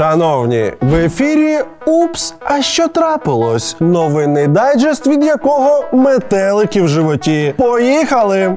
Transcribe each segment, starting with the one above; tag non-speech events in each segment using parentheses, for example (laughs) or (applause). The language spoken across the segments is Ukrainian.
Шановні, в ефірі Упс, а що трапилось? Новинний дайджест, від якого метелики в животі. Поїхали!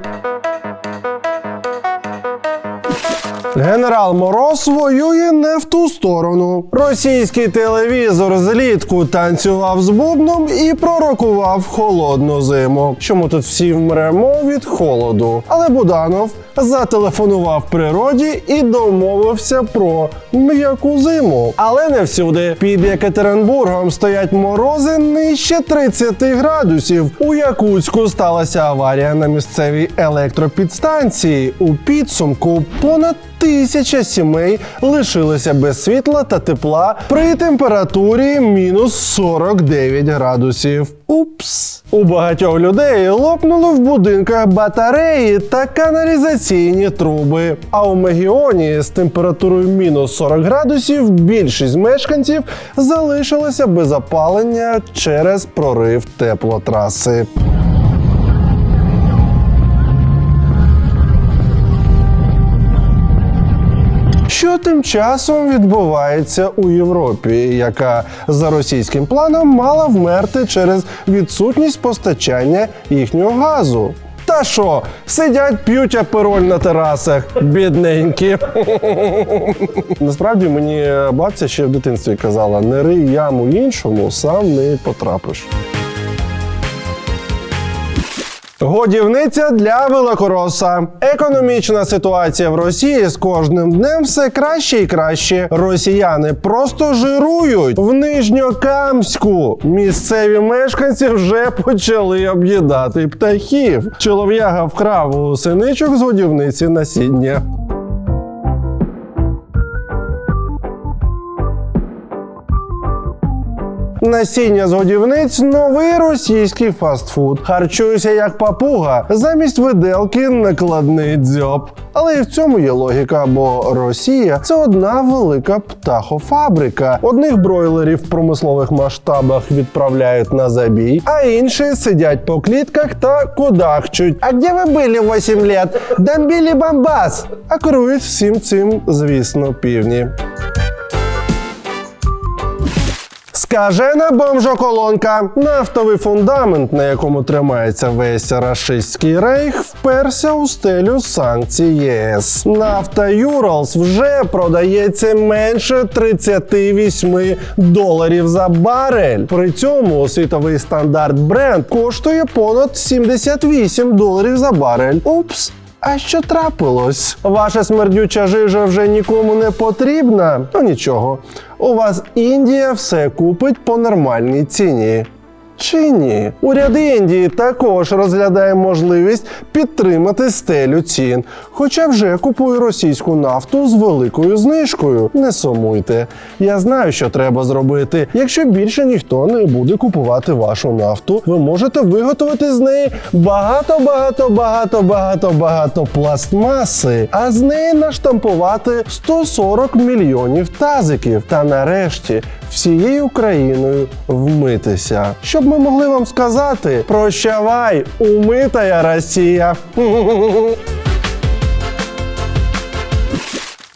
Генерал Мороз воює не в ту сторону. Російський телевізор злітку танцював з бубном і пророкував холодну зиму. Чому тут всі вмремо від холоду? Але Буданов зателефонував природі і домовився про м'яку зиму. Але не всюди. Під Екатеринбургом стоять морози нижче 30 градусів. У Якутську сталася аварія на місцевій електропідстанції. У підсумку понад тисяча сімей лишилися без світла та тепла при температурі мінус 49 градусів. Упс. У багатьох людей лопнули в будинках батареї та каналізаційні труби. А у Мегіоні з температурою мінус 40 градусів більшість мешканців залишилася без опалення через прорив теплотраси. Що тим часом відбувається у Європі, яка за російським планом мала вмерти через відсутність постачання їхнього газу? Та що, сидять, п'ють апероль на терасах, бідненькі. (laughs) Насправді мені бабця ще в дитинстві казала: не рий яму іншому, сам не потрапиш. Годівниця для великороса. Економічна ситуація в Росії з кожним днем все краще і краще. Росіяни просто жирують в Нижньокамську. Місцеві мешканці вже почали об'їдати птахів. Чолов'яга вкрав у синичок з годівниці насіння. Насіння з годівниць новий російський фастфуд. Харчуюся як папуга, замість виделки накладний дзьоб. Але і в цьому є логіка, бо Росія це одна велика птахофабрика. Одних бройлерів в промислових масштабах відправляють на забій, а інші сидять по клітках та кудахчуть. А де ви були 8 лет? Дамбілі бамбас! А керують всім цим, звісно, півні. Скажена бомжоколонка. Нафтовий фундамент, на якому тримається весь рашистський рейх, вперся у стелю санкцій ЄС. Нафта Юралс вже продається менше 38 доларів за барель. При цьому світовий стандарт бренд коштує понад 78 доларів за барель. Упс. А що трапилось? Ваша смердюча жижа вже нікому не потрібна? Ну нічого. У вас Індія все купить по нормальній ціні. Чи ні? Уряд Індії також розглядає можливість підтримати стелю цін, хоча вже купує російську нафту з великою знижкою. Не сумуйте. Я знаю, що треба зробити. Якщо більше ніхто не буде купувати вашу нафту, ви можете виготовити з неї багато, багато, багато, багато, багато пластмаси, а з неї наштампувати 140 мільйонів тазиків. Та нарешті всією Україною вмитися, щоб ми могли вам сказати: прощавай, умитая Росія.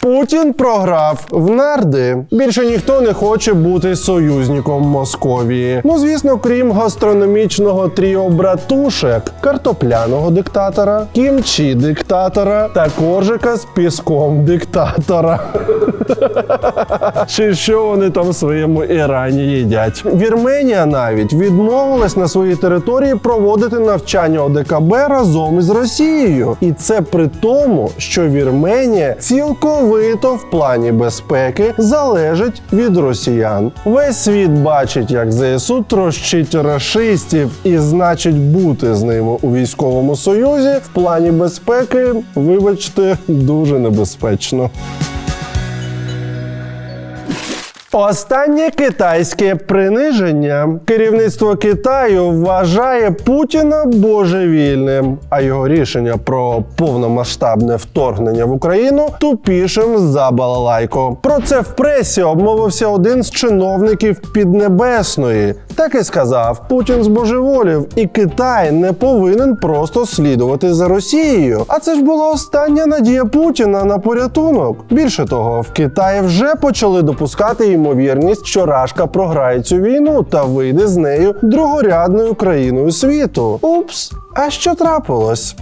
Путін програв в нарди. Більше ніхто не хоче бути союзником Московії. Ну, звісно, крім гастрономічного тріо братушек, картопляного диктатора, кімчі диктатора та коржика з піском диктатора. (laughs) Чи що вони там в своєму Ірані їдять? Вірменія навіть відмовилась на своїй території проводити навчання ОДКБ разом із Росією. І це при тому, що Вірменія цілковито в плані безпеки залежить від росіян. Весь світ бачить, як ЗСУ трощить рашистів, і значить бути з ними у військовому союзі в плані безпеки, вибачте, дуже небезпечно. Останнє китайське приниження. Керівництво Китаю вважає Путіна божевільним, а його рішення про повномасштабне вторгнення в Україну тупішим за балалайку. Про це в пресі обмовився один з чиновників Піднебесної. Так і сказав: Путін збожеволів, і Китай не повинен просто слідувати за Росією. А це ж була остання надія Путіна на порятунок. Більше того, в Китаї вже почали допускати ймовірність, що Рашка програє цю війну та вийде з нею другорядною країною світу. Упс, а що трапилось?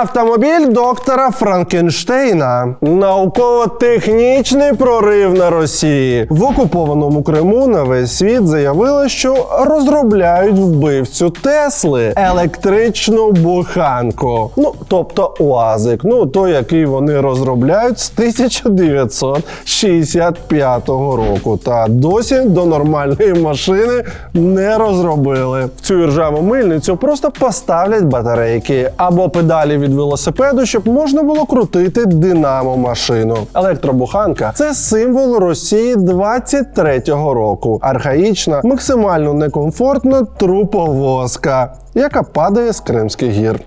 Автомобіль доктора Франкенштейна. Науково-технічний прорив на Росії. В окупованому Криму на весь світ заявили, що розробляють вбивцю Тесли електричну буханку. Ну, тобто УАЗик. Ну, той, який вони розробляють з 1965 року. Та досі до нормальної машини не розробили. В цю ржаву мильницю просто поставлять батарейки або педалі від велосипеду, щоб можна було крутити динамо машину. Електробуханка це символ Росії 23-го року. Архаїчна, максимально некомфортна труповозка, яка падає з Кримських гір.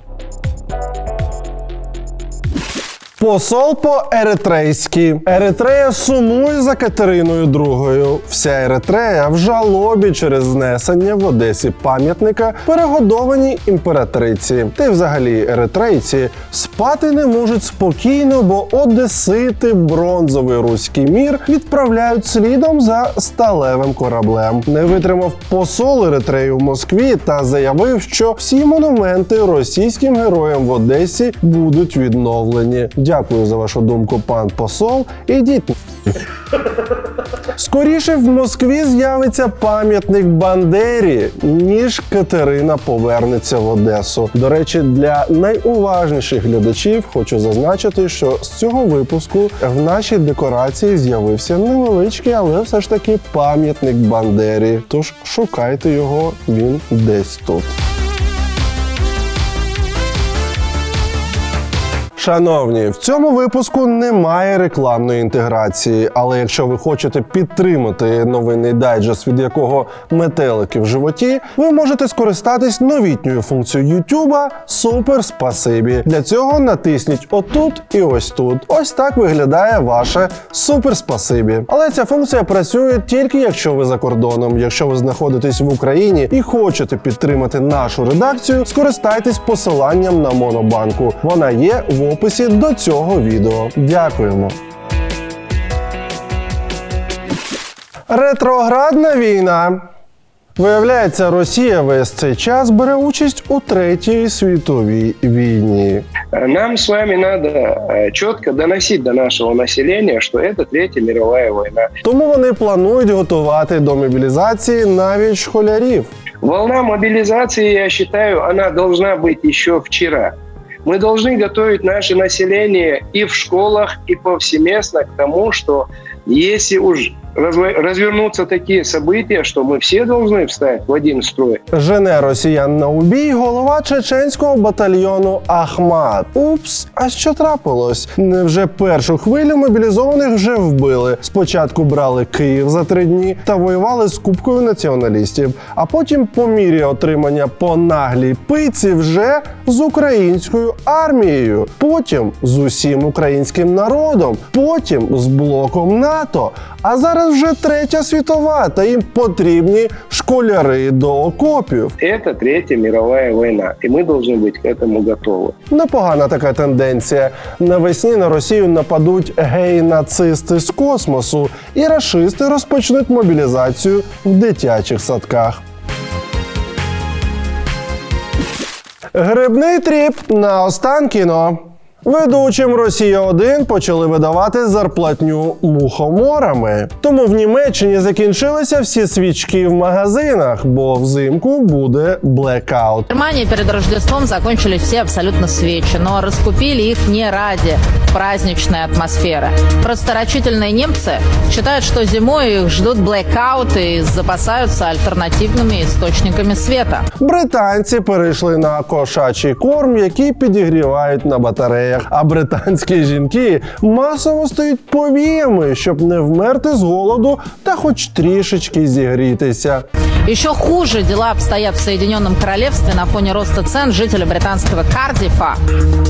Посол по еритрейськи. Еритрея сумує за Катериною II. Вся Еритрея в жалобі через знесення в Одесі пам'ятника перегодованій імператриці. Та й взагалі еритрейці спати не можуть спокійно, бо одесити бронзовий руський мір відправляють слідом за сталевим кораблем. Не витримав посол Еритреї в Москві та заявив, що всі монументи російським героям в Одесі будуть відновлені. Дякую за вашу думку, пан посол. Ідіть. Скоріше в Москві з'явиться пам'ятник Бандері, ніж Катерина повернеться в Одесу. До речі, для найуважніших глядачів хочу зазначити, що з цього випуску в нашій декорації з'явився невеличкий, але все ж таки пам'ятник Бандері. Тож шукайте його, він десь тут. Шановні, в цьому випуску немає рекламної інтеграції, але якщо ви хочете підтримати новинний дайджест, від якого метелики в животі, ви можете скористатись новітньою функцією YouTube Супер Спасибі. Для цього натисніть отут і ось тут. Ось так виглядає ваше супер спасибі. Але ця функція працює тільки якщо ви за кордоном. Якщо ви знаходитесь в Україні і хочете підтримати нашу редакцію, скористайтесь посиланням на Монобанку. Вона є в описі до цього відео. Дякуємо. Ретроградна війна. Виявляється, Росія весь цей час бере участь у третій світовій війні. Нам с вами надо э, четко доносить до нашего населения, что это Третья мировая война. Тому вони планують готувати до мобілізації навіть школярів. Волна мобилизации, я считаю, она должна быть еще вчера. Мы должны готовить наше население и в школах, и повсеместно к тому, что если уж разво- развернутся такие события, что мы все должны встать в один строй, Жене росіян на убій голова чеченського батальйону Ахмат. Упс, а що трапилось? Невже першу хвилю мобілізованих вже вбили? Спочатку брали Київ за три дні та воювали з купкою націоналістів, а потім, по мірі отримання по наглій пиці, вже з українською армією, потім з усім українським народом, потім з блоком НАТО. А зараз вже третя світова, та їм потрібні школяри до окопів. это Третья мировая война. И мы должны быть к этому готовы. Непогана така тенденція. Навесні на Росію нападуть гей-нацисти з космосу, і рашисти розпочнуть мобілізацію в дитячих садках. Грибний тріп на Останкіно. Ведучим Росія 1 почали видавати зарплатню мухоморами. Тому в Німеччині закінчилися всі свічки в магазинах, бо взимку буде блекаут. В Германии перед Рождеством закончились всі абсолютно свечи, але розкупили їх не ради праздничной атмосферы. Просто рачительные немцы считают, что зимой их ждут блэкауты и запасаются альтернативными источниками света. Британці перейшли на кошачий корм, який підігрівають на батареях. трамваях, а британські жінки масово стають повіями, щоб не вмерти з голоду та хоч трішечки зігрітися. Еще хуже дела обстоят в Соединенном Королевстве на фоне роста цен. Жители британского Кардифа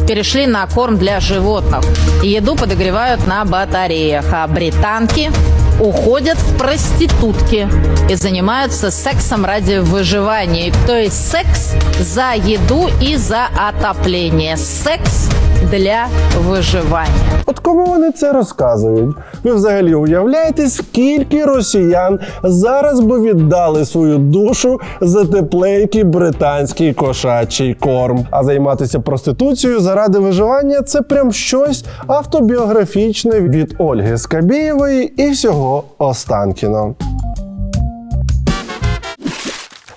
перешли на корм для животных. Еду подогревают на батареях, а британки уходят в проститутки и занимаются сексом ради выживания. То есть секс за еду и за отопление. Секс для выживания. От кому вони це розказують? Ви взагалі уявляєте, скільки росіян зараз би віддали свою душу за тепленький британський кошачий корм? А займатися проституцією заради виживання це прям щось автобіографічне від Ольги Скабєєвої і всього Останкіно.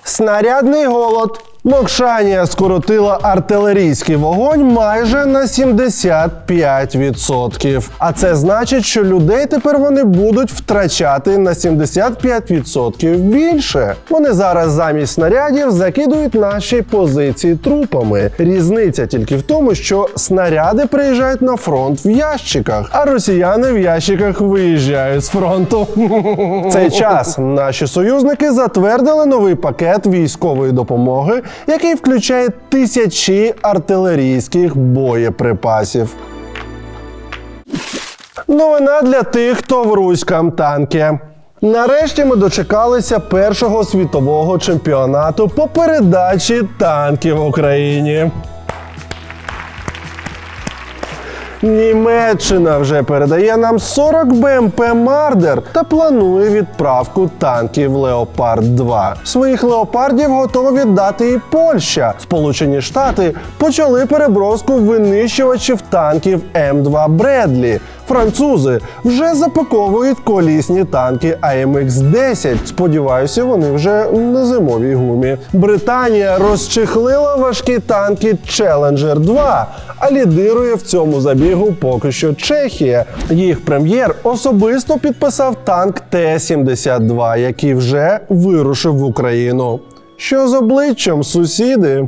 Снарядний голод. Мокшанія скоротила артилерійський вогонь майже на 75%. А це значить, що людей тепер вони будуть втрачати на 75% більше. Вони зараз замість снарядів закидують наші позиції трупами. Різниця тільки в тому, що снаряди приїжджають на фронт в ящиках, а росіяни в ящиках виїжджають з фронту. (laughs) Цей час наші союзники затвердили новий пакет військової допомоги, який включає тисячі артилерійських боєприпасів. Новина для тих, хто в руськам танки. Нарешті ми дочекалися першого світового чемпіонату по передачі танків в Україні. Німеччина вже передає нам 40 БМП Мардер та планує відправку танків Леопард 2. Своїх леопардів готова віддати і Польща. Сполучені Штати почали переброску винищувачів танків М2 Бредлі. Французи вже запаковують колісні танки AMX-10. Сподіваюся, вони вже на зимовій гумі. Британія розчехлила важкі танки Challenger 2, а лідирує в цьому забігу поки що Чехія. Їх прем'єр особисто підписав танк Т-72, який вже вирушив в Україну. Що з обличчям, сусіди?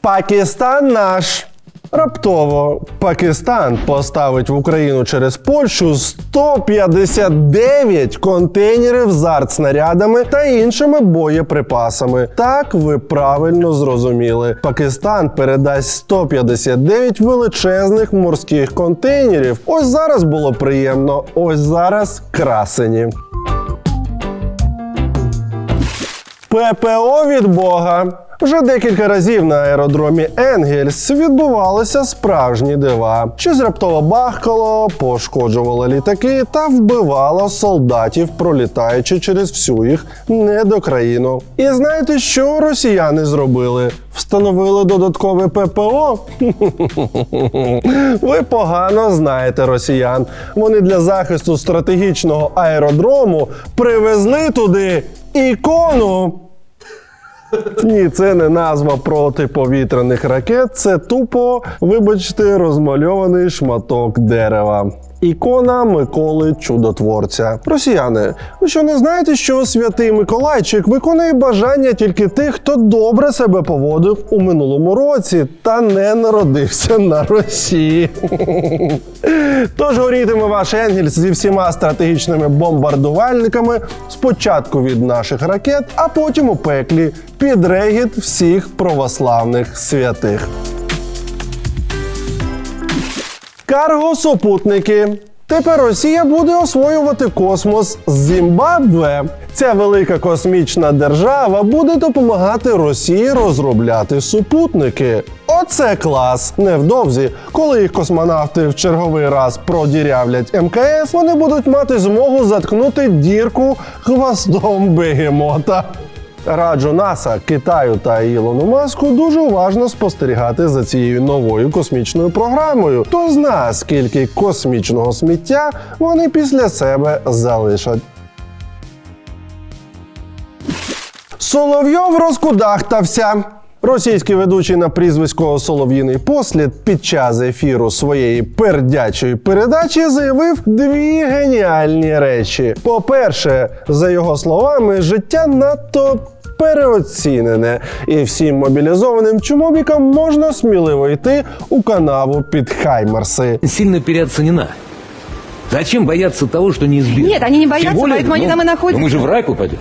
Пакистан наш. Раптово Пакистан поставить в Україну через Польщу 159 контейнерів з артснарядами та іншими боєприпасами. Так ви правильно зрозуміли. Пакистан передасть 159 величезних морських контейнерів. Ось зараз було приємно, ось зараз красені. ППО від Бога. Вже декілька разів на аеродромі Енгельс відбувалися справжні дива. Щось раптово бахкало, пошкоджувало літаки та вбивало солдатів, пролітаючи через всю їх недокраїну. І знаєте, що росіяни зробили? Встановили додаткове ППО? (laughs) Ви погано знаєте росіян. Вони для захисту стратегічного аеродрому привезли туди ікону. Ні, це не назва протиповітряних ракет, це тупо, вибачте, розмальований шматок дерева. Ікона Миколи Чудотворця. Росіяни, ви що не знаєте, що святий Миколайчик виконує бажання тільки тих, хто добре себе поводив у минулому році та не народився на Росії. (laughs) Тож горітиме ваш Енгельс зі всіма стратегічними бомбардувальниками спочатку від наших ракет, а потім у пеклі під регіт всіх православних святих. Карго-супутники. Тепер Росія буде освоювати космос з Зімбабве. Ця велика космічна держава буде допомагати Росії розробляти супутники. Оце клас! Невдовзі, коли їх космонавти в черговий раз продірявлять МКС, вони будуть мати змогу заткнути дірку хвостом бегемота. Раджу НАСА, Китаю та Ілону Маску дуже уважно спостерігати за цією новою космічною програмою. Хто зна, скільки космічного сміття вони після себе залишать. Соловйов розкудахтався. Російський ведучий на прізвисько Солов'їний послід під час ефіру своєї пердячої передачі заявив дві геніальні речі. По-перше, за його словами, життя надто переоцінене, і всім мобілізованим чумовікам можна сміливо йти у канаву під Хаймерси. сильно переоценена. Зачем бояться того, что неизбежно? Нет, они не боятся, Тем более, поэтому они ну, там и находятся. ну, мы же в рай попадем.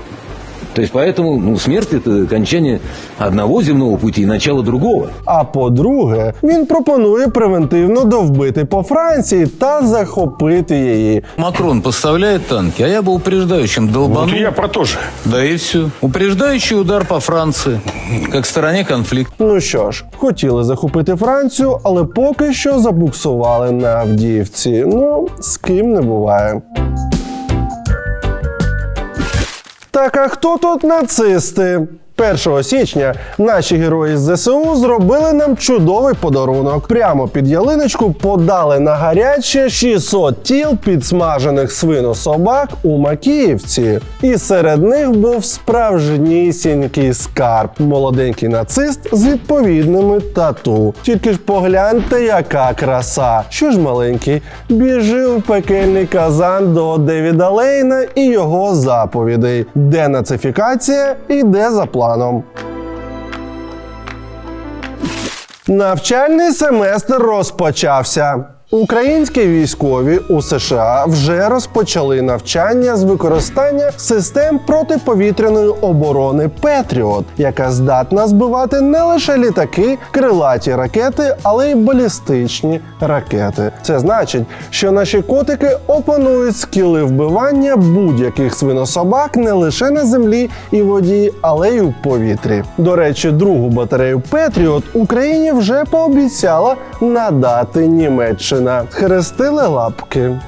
То есть поэтому ну, смерть это окончание одного земного пути и начало другого. А по-друге, він пропонує превентивно довбити по Франції та захопити її. Макрон поставляет танки, а я бы упреждающим долбанул. Вот и я про то же. Да и все. Упреждающий удар по Франции, как стороне конфликта. Ну що ж, хотіли захопити Францію, але поки що забуксували на Авдіївці. Ну, з ким не буває. Так а хто тут нацисти? 1 січня наші герої з ЗСУ зробили нам чудовий подарунок. Прямо під ялиночку подали на гаряче 600 тіл підсмажених свинособак у Макіївці. І серед них був справжнісінький скарб. Молоденький нацист з відповідними тату. Тільки ж погляньте, яка краса. Що ж маленький, біжи в пекельний казан до Девіда Лейна і його заповідей. Де нацифікація і де за планом. Навчальний семестр розпочався. Українські військові у США вже розпочали навчання з використання систем протиповітряної оборони Петріот, яка здатна збивати не лише літаки, крилаті ракети, але й балістичні ракети. Це значить, що наші котики опанують скіли вбивання будь-яких свинособак не лише на землі і воді, але й у повітрі. До речі, другу батарею Петріот Україні вже пообіцяла надати Німеччина. Хрестили лапки.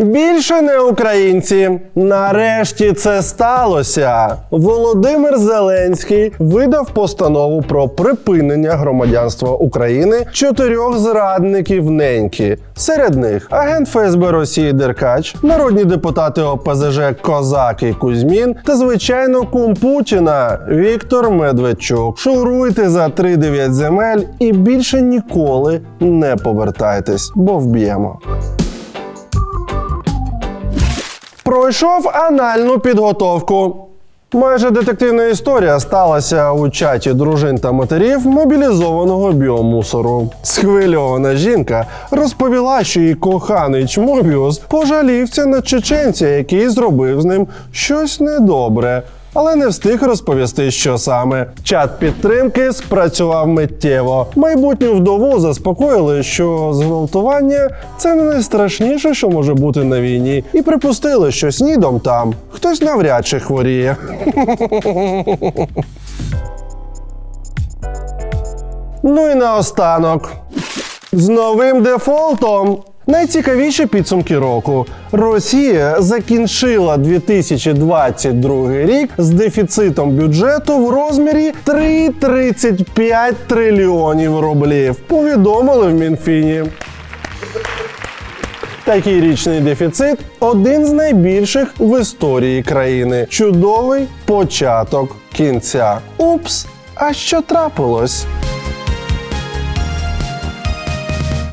Більше не українці. Нарешті це сталося. Володимир Зеленський видав постанову про припинення громадянства України чотирьох зрадників неньки. Серед них агент ФСБ Росії Деркач, народні депутати ОПЗЖ Козак і Кузьмін та звичайно кум Путіна Віктор Медведчук. Шуруйте за 3-9 земель і більше ніколи не повертайтесь, бо вб'ємо. Пройшов анальну підготовку. Майже детективна історія сталася у чаті дружин та матерів мобілізованого біомусору. Схвильована жінка розповіла, що її коханий чмобіус пожалівся на чеченця, який зробив з ним щось недобре. Але не встиг розповісти, що саме. Чат підтримки спрацював миттєво. Майбутню вдову заспокоїли, що зґвалтування це не найстрашніше, що може бути на війні, і припустили, що снідом там хтось навряд чи хворіє. (laughs) Ну і наостанок. З новим дефолтом. Найцікавіші підсумки року. Росія закінчила 2022 рік з дефіцитом бюджету в розмірі 3,35 трильйонів рублів. Повідомили в Мінфіні. Такий річний дефіцит один з найбільших в історії країни. Чудовий початок кінця. Упс, а що трапилось?